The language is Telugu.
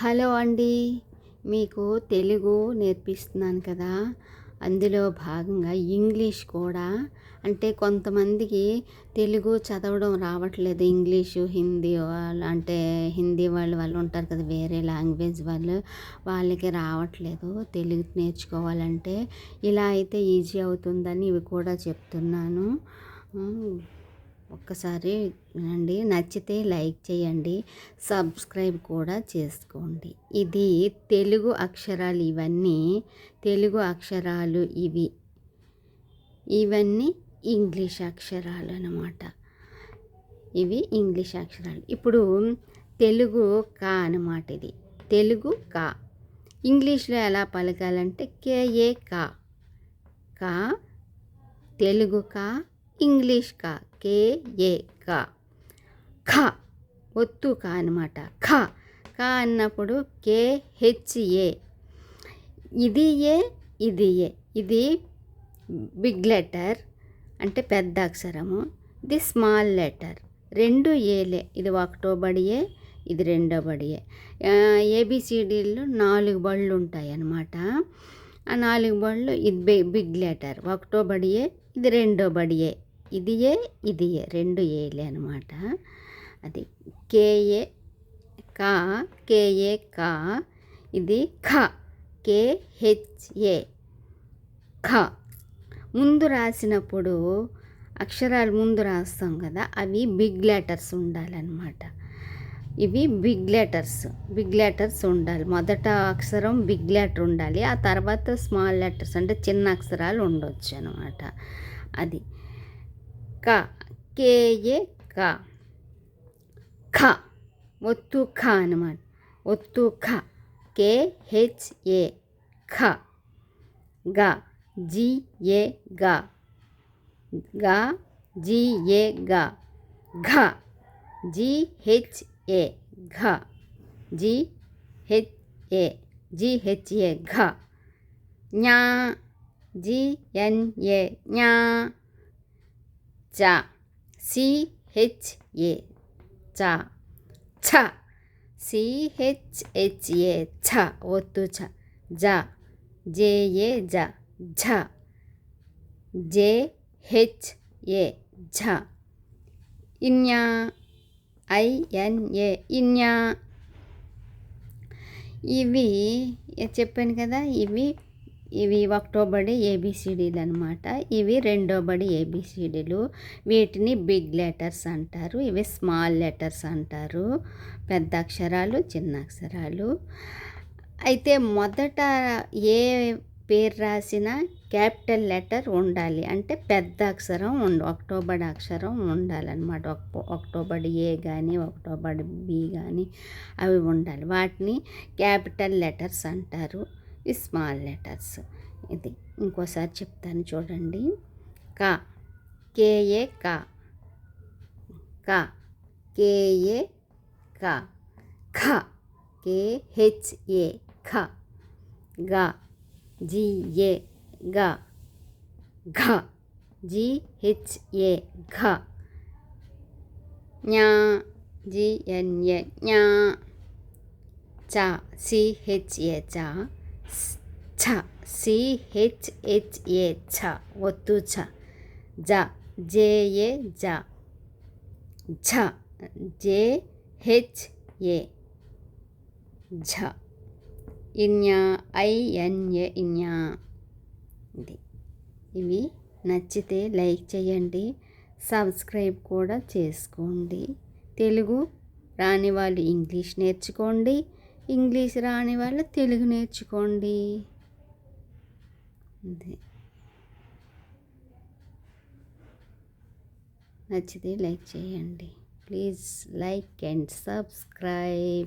హలో అండి. మీకు తెలుగు నేర్పిస్తున్నాను కదా. అందులో భాగంగా ఇంగ్లీష్ కూడా. అంటే కొంతమందికి తెలుగు చదవడం రావట్లేదు. ఇంగ్లీషు హిందీ వాళ్ళు అంటే హిందీ వాళ్ళు వాళ్ళు ఉంటారు కదా వేరే లాంగ్వేజ్ వాళ్ళు. వాళ్ళకి రావట్లేదు. తెలుగు నేర్చుకోవాలంటే ఇలా అయితే ఈజీ అవుతుందని ఇవి కూడా చెప్తున్నాను. ఒక్కసారి వినండి. నచ్చితే లైక్ చేయండి. సబ్స్క్రైబ్ కూడా చేసుకోండి. ఇది తెలుగు అక్షరాలు ఇవన్నీ తెలుగు అక్షరాలు ఇవి. ఇవన్నీ ఇంగ్లీష్ అక్షరాలు అన్నమాట. ఇవి ఇంగ్లీష్ అక్షరాలు. ఇప్పుడు తెలుగు కా అన్నమాట ఇది. తెలుగు కా. ఇంగ్లీష్లో ఎలా పలకాలంటే కేఏ కా. కా తెలుగు కా ఇంగ్లీష్ కా కే ఏ కా. ఖ ఒత్తు కా అనమాట ఖ కా అన్నప్పుడు కే హెచ్ ఏ. ఇది ఏ ఇది ఏ. ఇది బిగ్ లెటర్ అంటే పెద్ద అక్షరము. ఇది స్మాల్ లెటర్. రెండు ఏలే ఇది ఒకటో బడియే ఇది రెండో బడియే ఏబిసిడీల్లో నాలుగు బళ్ళు ఉంటాయి అన్నమాట. ఆ నాలుగు బళ్ళు ఇది బిగ్ లెటర్. ఒకటో బడియే ఇది రెండో బడియే ఇది ఏ ఇది ఏ రెండు ఏలే అనమాట అది కేఏ కా కేఏ కా ఇది ఖ కేహెచ్ఏ ఖ ముందు రాసినప్పుడు అక్షరాలు ముందు రాస్తాం కదా అవి బిగ్ లెటర్స్ ఉండాలన్నమాట. ఇవి బిగ్ లెటర్స్ బిగ్ లెటర్స్ ఉండాలి. మొదట అక్షరం బిగ్ లెటర్ ఉండాలి ఆ తర్వాత స్మాల్ లెటర్స్ అంటే చిన్న అక్షరాలు ఉండొచ్చు అనమాట అది క కేఏ క ఖ ఒత్తు ఖ అనమాట ఒత్తు ఖ కే హెచ్ ఏ ఖ గ జి ఏ గ గ జి ఏ గ ఘ జి హెచ్ ఏ ఘ G A G H A ఘ ఏ సిహెచ్ఏ చ ఛ సిహెచ్హెచ్ఏ ఛ ఒత్తు ఛ జ జేఏ జ ఝ జేహెచ్ఏ ఝ ఇన్యా ఐఎన్ఏ ఇన్యా ఇవి చెప్పాను కదా ఇవి ఇవి ఒకటో బడి ఏబిసిడీలు అనమాట ఇవి రెండో బడి ఏబిసిడీలు వీటిని బిగ్ లెటర్స్ అంటారు. ఇవి స్మాల్ లెటర్స్ అంటారు. పెద్ద అక్షరాలు చిన్న అక్షరాలు. అయితే మొదట ఏ పేరు రాసిన క్యాపిటల్ లెటర్ ఉండాలి. అంటే పెద్ద అక్షరం ఉండ అక్టోబర్ అక్షరం ఉండాలన్నమాట అక్టోబర్ ఏ కానీ అక్టోబర్ బి కానీ అవి ఉండాలి. వాటిని క్యాపిటల్ లెటర్స్ అంటారు. Small letters. ఇది ఇంకోసారి చెప్తాను చూడండి. క. కేఏ క. క. కేఏ క. ఖ కేహెచ్ఏ ఖ గ. జిఏ గా. ఘ. జిహెచ్ఏ ఘ జ్ఞా జిఎన్ఏ జ్ఞా చ. సిహెచ్ఏ చ. ఛ సిహెచ్హెచ్ఏ ఛ ఒత్తు ఛ. జ జేఏ జ. ఝ జేహెచ్ఏ ఝ. ఇన్యా ఐఎన్ఏ ఇన్యా. ఇది. ఇవి నచ్చితే లైక్ చేయండి. సబ్స్క్రైబ్ కూడా చేసుకోండి. తెలుగు రాని వాళ్ళు ఇంగ్లీష్ నేర్చుకోండి. ఇంగ్లీష్ రాని వాళ్ళు తెలుగు నేర్చుకోండి. అంతే నచ్చితే లైక్ చేయండి. Please like and subscribe.